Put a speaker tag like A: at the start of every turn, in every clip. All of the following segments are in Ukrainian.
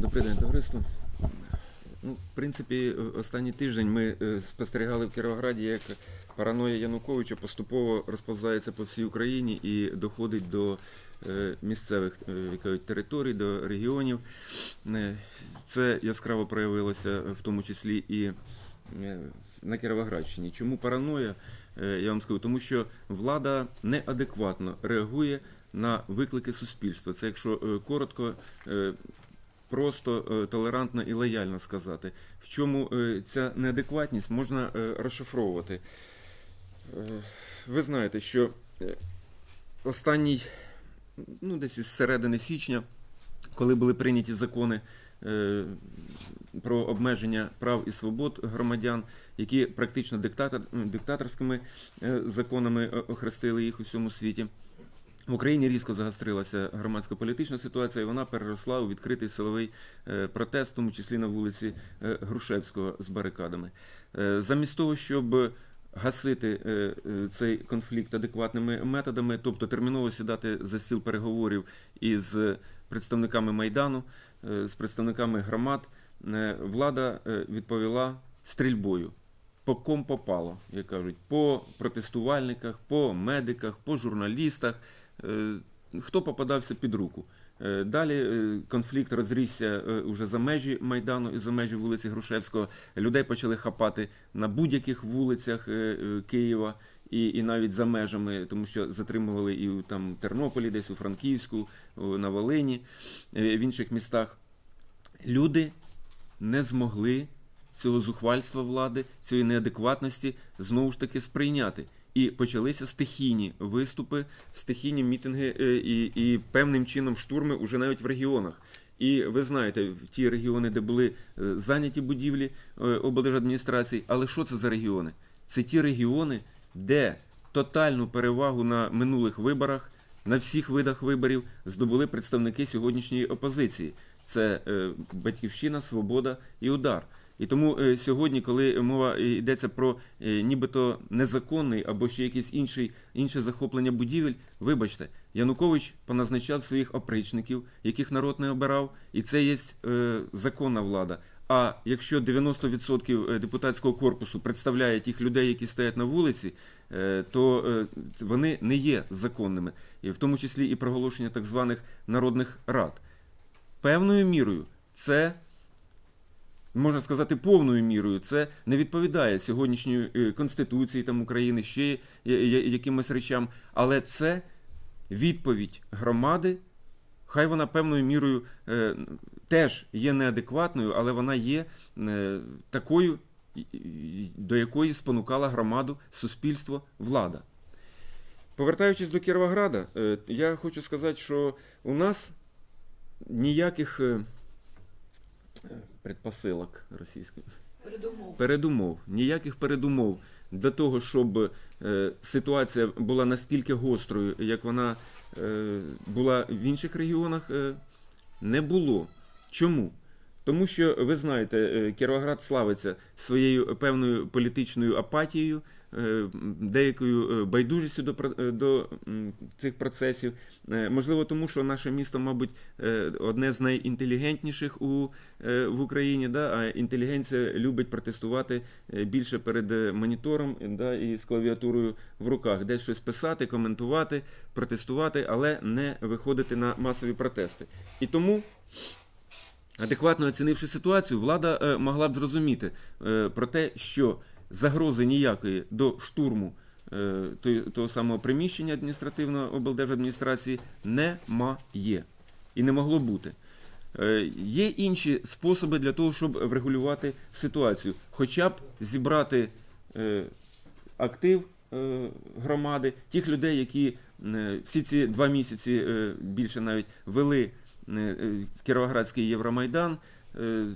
A: Добрий день, товариство. Ну, в принципі, останній тиждень ми е, спостерігали в Кіровограді, як параноя Януковича поступово розповзається по всій Україні і доходить до е, місцевих е, територій, до регіонів. Це яскраво проявилося в тому числі і на Кіровоградщині. Чому параноя? Я вам скажу, тому що влада неадекватно реагує на виклики суспільства. Це якщо коротко, просто е, толерантно і лояльно сказати. В чому е, ця неадекватність можна е, розшифровувати. Ви знаєте, що останній, ну десь із середини січня, коли були прийняті закони про обмеження прав і свобод громадян, які практично диктатор, диктаторськими законами охрестили їх у всьому світі. В Україні різко загострилася громадсько-політична ситуація, і вона переросла у відкритий силовий е, протест, в тому числі на вулиці е, Грушевського з барикадами. Е, Замість того, щоб гасити цей конфлікт адекватними методами, тобто терміново сідати за стіл переговорів із представниками Майдану, з представниками громад, влада відповіла стрільбою. По ком попало, як кажуть, по протестувальниках, по медиках, по журналістах, хто попадався під руку. Е, Далі е, конфлікт розрісся е, уже за межі Майдану і за межі вулиці Грушевського. Людей почали хапати на будь-яких вулицях е, е, Києва і, і навіть за межами, тому що затримували і у там Тернополі, десь у Франківську, на Волині, е, в інших містах. Люди не змогли цього зухвальства влади, цієї неадекватності знову ж таки сприйняти. І почалися стихійні виступи, стихійні мітинги е, і, і певним чином штурми уже навіть в регіонах. І ви знаєте, в ті регіони, де були е, зайняті будівлі е, облдержадміністрацій, але що це за регіони? Це ті регіони, де тотальну перевагу на минулих виборах, на всіх видах виборів здобули представники сьогоднішньої опозиції. Це Батьківщина, Свобода і Удар. І тому е, сьогодні, коли мова йдеться про е, нібито незаконний або ще якийсь інший, інше захоплення будівель, вибачте, Янукович поназначав своїх опричників, яких народ не обирав, і це є е, законна влада. А якщо 90% депутатського корпусу представляє тих людей, які стоять на вулиці, то вони не є законними, в тому числі і проголошення так званих народних рад. Певною мірою це можна сказати, повною мірою це не відповідає сьогоднішньої е, конституції там України, ще якимось речам, але це відповідь громади. Хай вона певною мірою е, теж є неадекватною, але вона є е, такою, до якої спонукала громаду, суспільство, влада. Повертаючись до Кіровограда, е, я хочу сказати, що у нас ніяких е, предпосилок російських
B: Передумов.
A: передумов, ніяких передумов для того, щоб е, ситуація була настільки гострою, як вона е, була в інших регіонах, е, не було. Чому? Тому що ви знаєте, е, Кіровоград славиться своєю певною політичною апатією, е, деякою е, байдужістю до, до цих процесів. Можливо, тому що наше місто, мабуть, одне з найінтелігентніших у, в Україні, да? а інтелігенція любить протестувати більше перед монітором да? і з клавіатурою в руках, десь щось писати, коментувати, протестувати, але не виходити на масові протести. І тому. Адекватно оцінивши ситуацію, влада е, могла б зрозуміти е, про те, що загрози ніякої до штурму е, того самого приміщення адміністративного облдержадміністрації немає і не могло бути. Є інші способи для того, щоб врегулювати ситуацію, хоча б зібрати актив громади, тих людей, які всі ці два місяці більше навіть вели Кіровоградський Євромайдан, е,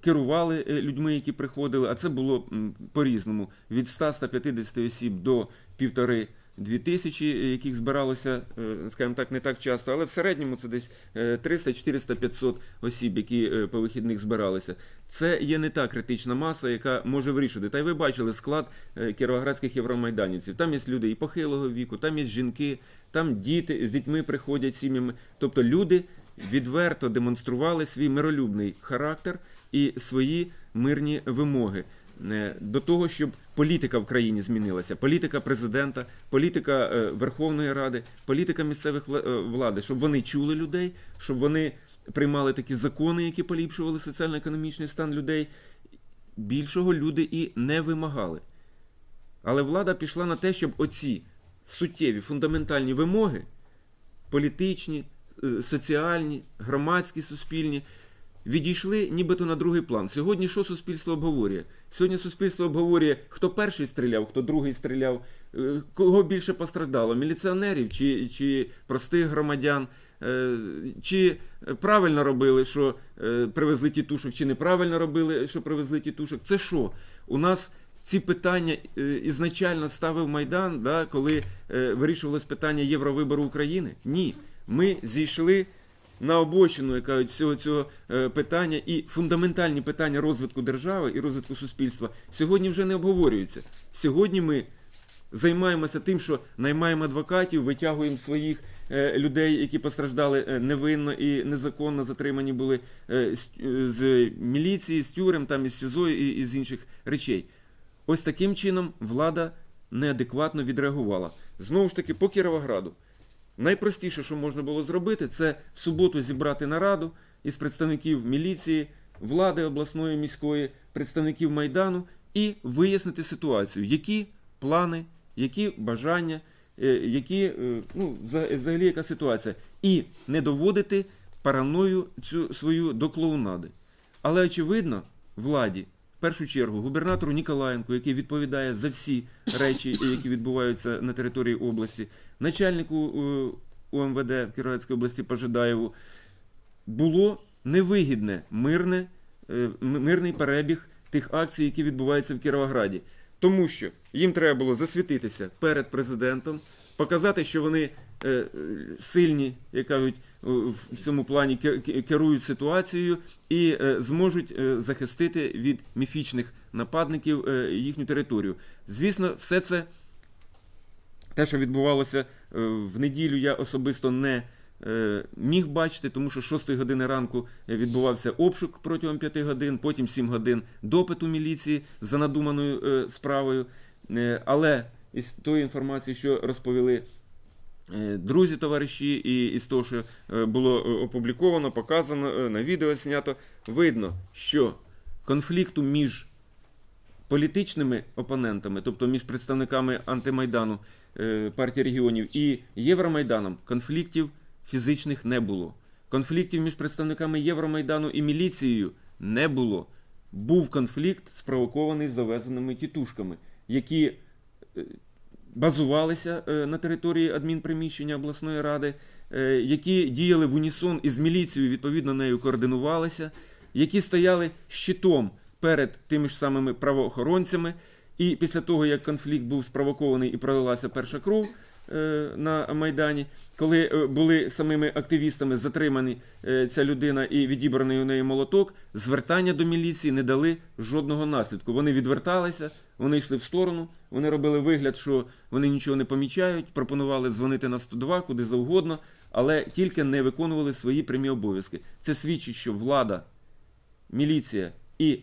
A: керували е, людьми, які приходили, а це було по-різному: від 100-150 осіб до півтори. Дві тисячі, е, яких збиралося, е, скажімо так, не так часто, але в середньому це десь е, 300, 400, 500 осіб, які е, по вихідних збиралися. Це є не та критична маса, яка може вирішити. Та й ви бачили склад е, кіровоградських євромайданівців. Там є люди і похилого віку, там є жінки, там діти з дітьми приходять сім'ями. Тобто люди відверто демонстрували свій миролюбний характер і свої мирні вимоги е, до того, щоб політика в країні змінилася, політика президента, політика е, Верховної Ради, політика місцевих е, влади, щоб вони чули людей, щоб вони приймали такі закони, які поліпшували соціально-економічний стан людей. Більшого люди і не вимагали. Але влада пішла на те, щоб оці суттєві фундаментальні вимоги, політичні, соціальні, громадські, суспільні, відійшли нібито на другий план. Сьогодні що суспільство обговорює? Сьогодні суспільство обговорює, хто перший стріляв, хто другий стріляв, е, кого більше постраждало: міліціонерів чи, чи простих громадян, Е, чи правильно робили, що е, привезли тітушок, чи неправильно робили, що привезли тітушок. Це що? У нас ці питання е, ізначально ставив Майдан, да, коли е, вирішувалось питання Євровибору України? Ні. Ми зійшли на обочину яка от всього цього е, питання і фундаментальні питання розвитку держави і розвитку суспільства сьогодні вже не обговорюються. Сьогодні ми займаємося тим, що наймаємо адвокатів, витягуємо своїх е, людей, які постраждали е, невинно і незаконно затримані були з, міліції, з тюрем, там із СІЗО і з інших речей. Ось таким чином влада неадекватно відреагувала. Знову ж таки, по Кіровограду. Найпростіше, що можна було зробити, це в суботу зібрати нараду із представників міліції, влади обласної міської, представників Майдану і вияснити ситуацію, які плани, які бажання, е, які, е, ну, взагалі яка ситуація. І не доводити параною цю свою до клоунади. Але очевидно, владі, першу чергу, губернатору Ніколаєнку, який відповідає за всі речі, які відбуваються на території області, начальнику е, УМВД в області Пожидаєву, було невигідне мирне, е, мирний перебіг тих акцій, які відбуваються в Кіровограді. Тому що їм треба було засвітитися перед президентом, показати, що вони сильні, як кажуть, е, в цьому плані ке- ке- керують ситуацією і е, зможуть е, захистити від міфічних нападників е, їхню територію. Звісно, все це те, що відбувалося е, в неділю, я особисто не е, міг бачити, тому що з 6 години ранку відбувався обшук протягом 5 годин, потім 7 годин допиту міліції за надуманою е, справою. Е, Але із тої інформації, що розповіли е, друзі, товариші, і із того, що е, було е, опубліковано, показано, е, на відео знято, видно, що конфлікту між політичними опонентами, тобто між представниками антимайдану е, партії регіонів і Євромайданом, конфліктів фізичних не було. Конфліктів між представниками Євромайдану і міліцією не було. Був конфлікт, спровокований завезеними тітушками, які е, базувалися е, на території адмінприміщення обласної ради, е, які діяли в унісон із міліцією, відповідно нею координувалися, які стояли щитом перед тими ж самими правоохоронцями. І після того, як конфлікт був спровокований і пролилася перша кров на Майдані, коли е, були самими активістами затримані е, ця людина і відібраний у неї молоток, звертання до міліції не дали жодного наслідку. Вони відверталися, вони йшли в сторону, вони робили вигляд, що вони нічого не помічають, пропонували дзвонити на 102, куди завгодно, але тільки не виконували свої прямі обов'язки. Це свідчить, що влада, міліція і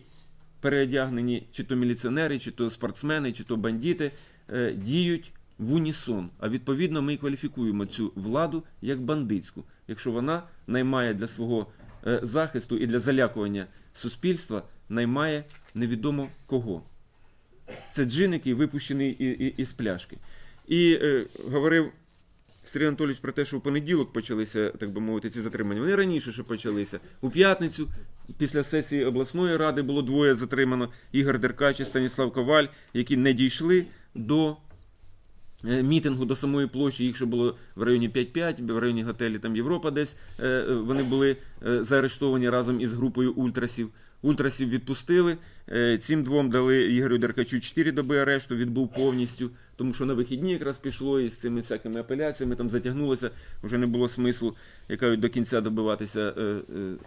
A: переодягнені чи то міліціонери, чи то спортсмени, чи то бандити е, діють в унісон. А відповідно ми кваліфікуємо цю владу як бандитську, якщо вона наймає для свого е, захисту і для залякування суспільства, наймає невідомо кого. Це джин, який випущений із пляшки. І е, говорив Сергій Анатолійович про те, що у понеділок почалися, так би мовити, ці затримання. Вони раніше ще почалися. У п'ятницю, після сесії обласної ради, було двоє затримано Ігор Деркач і Станіслав Коваль, які не дійшли до мітингу, до самої площі. Їх ще було в районі 5-5, в районі готелі там Європа десь. Е, е, Вони були е, заарештовані разом із групою ультрасів. Ультрасів відпустили. Е, Цим двом дали Ігорю Деркачу 4 доби арешту, відбув повністю, тому що на вихідні якраз пішло і з цими всякими апеляціями там затягнулося, вже не було смислу яка до кінця добиватися е, е,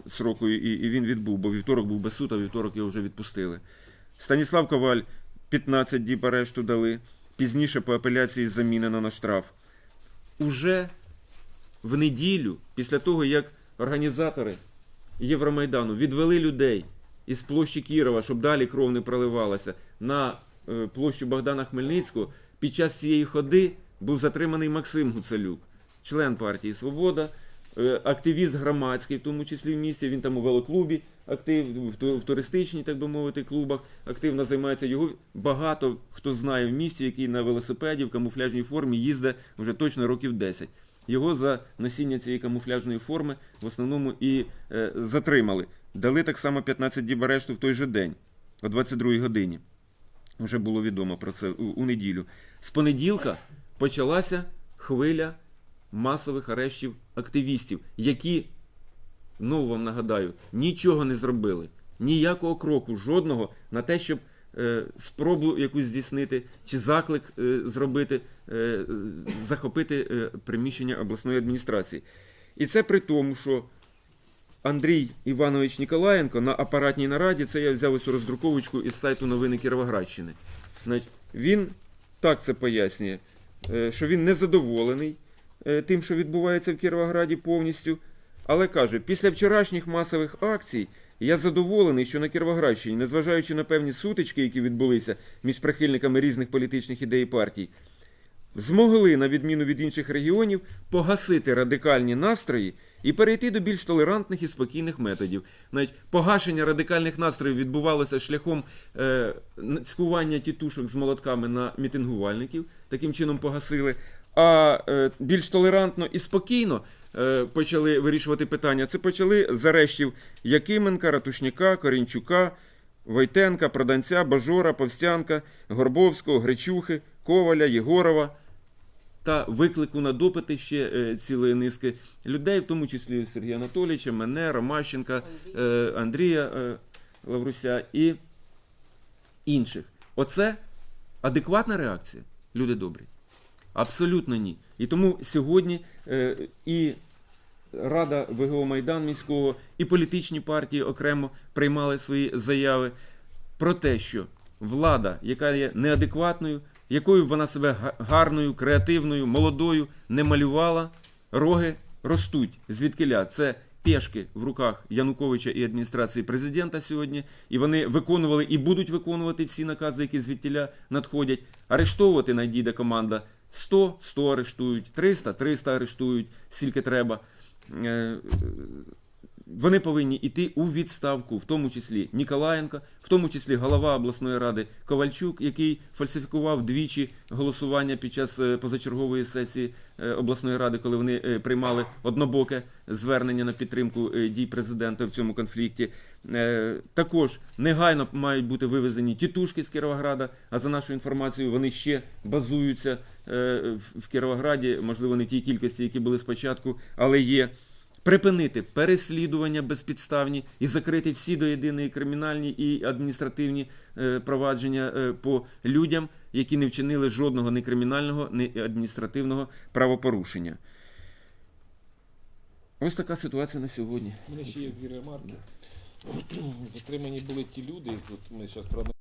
A: сроку, і, і він відбув, бо вівторок був без суд, а вівторок його вже відпустили. Станіслав Коваль 15 діб арешту дали, пізніше по апеляції замінено на штраф. Уже в неділю, після того, як організатори Євромайдану відвели людей із площі Кірова, щоб далі кров не проливалася, на е, площу Богдана Хмельницького, під час цієї ходи був затриманий Максим Гуцалюк, член партії Свобода, активіст громадський, в тому числі в місті. Він там у велоклубі актив, в, туристичній, так би мовити, клубах активно займається. Його багато хто знає в місті, який на велосипеді в камуфляжній формі їздить вже точно років 10. Його за носіння цієї камуфляжної форми в основному і е, затримали. Дали так само 15 діб арешту в той же день, о 22 годині. Вже було відомо про це у, у неділю. З понеділка почалася хвиля масових арештів активістів, які, ну вам нагадаю, нічого не зробили, ніякого кроку, жодного на те, щоб е, спробу якусь здійснити чи заклик е, зробити, е, захопити е, приміщення обласної адміністрації. І це при тому, що Андрій Іванович Ніколаєнко на апаратній нараді, це я взяв ось роздруковочку із сайту новини Кіровоградщини. Він так це пояснює, е, що він незадоволений тим, що відбувається в Кіровограді повністю. Але каже, після вчорашніх масових акцій я задоволений, що на Кіровоградщині, незважаючи на певні сутички, які відбулися між прихильниками різних політичних ідей партій, змогли, на відміну від інших регіонів, погасити радикальні настрої і перейти до більш толерантних і спокійних методів. Навіть погашення радикальних настроїв відбувалося шляхом е, цькування тітушок з молотками на мітингувальників, таким чином погасили. А е, більш толерантно і спокійно е, почали вирішувати питання. Це почали з арештів Якименка, Ратушняка, Корінчука, Войтенка, Проданця, Бажора, Повстянка, Горбовського, Гречухи, Коваля, Єгорова та виклику на допити ще е, цілої низки людей, в тому числі Сергія Анатолійовича, мене, Ромащенка, е, Андрія е, Лавруся і інших. Оце адекватна реакція, люди добрі. Абсолютно ні. І тому сьогодні е, і Рада ВГО Майдан міського, і політичні партії окремо приймали свої заяви про те, що влада, яка є неадекватною, якою вона себе гарною, креативною, молодою не малювала, роги ростуть. Звідкиля? Це пешки в руках Януковича і адміністрації президента сьогодні, і вони виконували і будуть виконувати всі накази, які звідтіля надходять. Арештовувати надійде команда 100, 100 арештують, 300, 300 арештують, скільки треба. Вони повинні йти у відставку, в тому числі Ніколаєнко, в тому числі голова обласної ради Ковальчук, який фальсифікував двічі голосування під час е, позачергової сесії е, обласної ради, коли вони е, приймали однобоке звернення на підтримку дій президента в цьому конфлікті. Також негайно мають бути вивезені тітушки з Кіровограда. А за нашою інформацією, вони ще базуються в Кіровограді, можливо, не в тій кількості, які були спочатку, але є припинити переслідування безпідставні і закрити всі до єдиної кримінальні і адміністративні е, провадження е, по людям, які не вчинили жодного ні кримінального, ні адміністративного правопорушення. Ось така ситуація на сьогодні.
B: У мене ще є дві ремарки. Затримані були ті люди, от ми зараз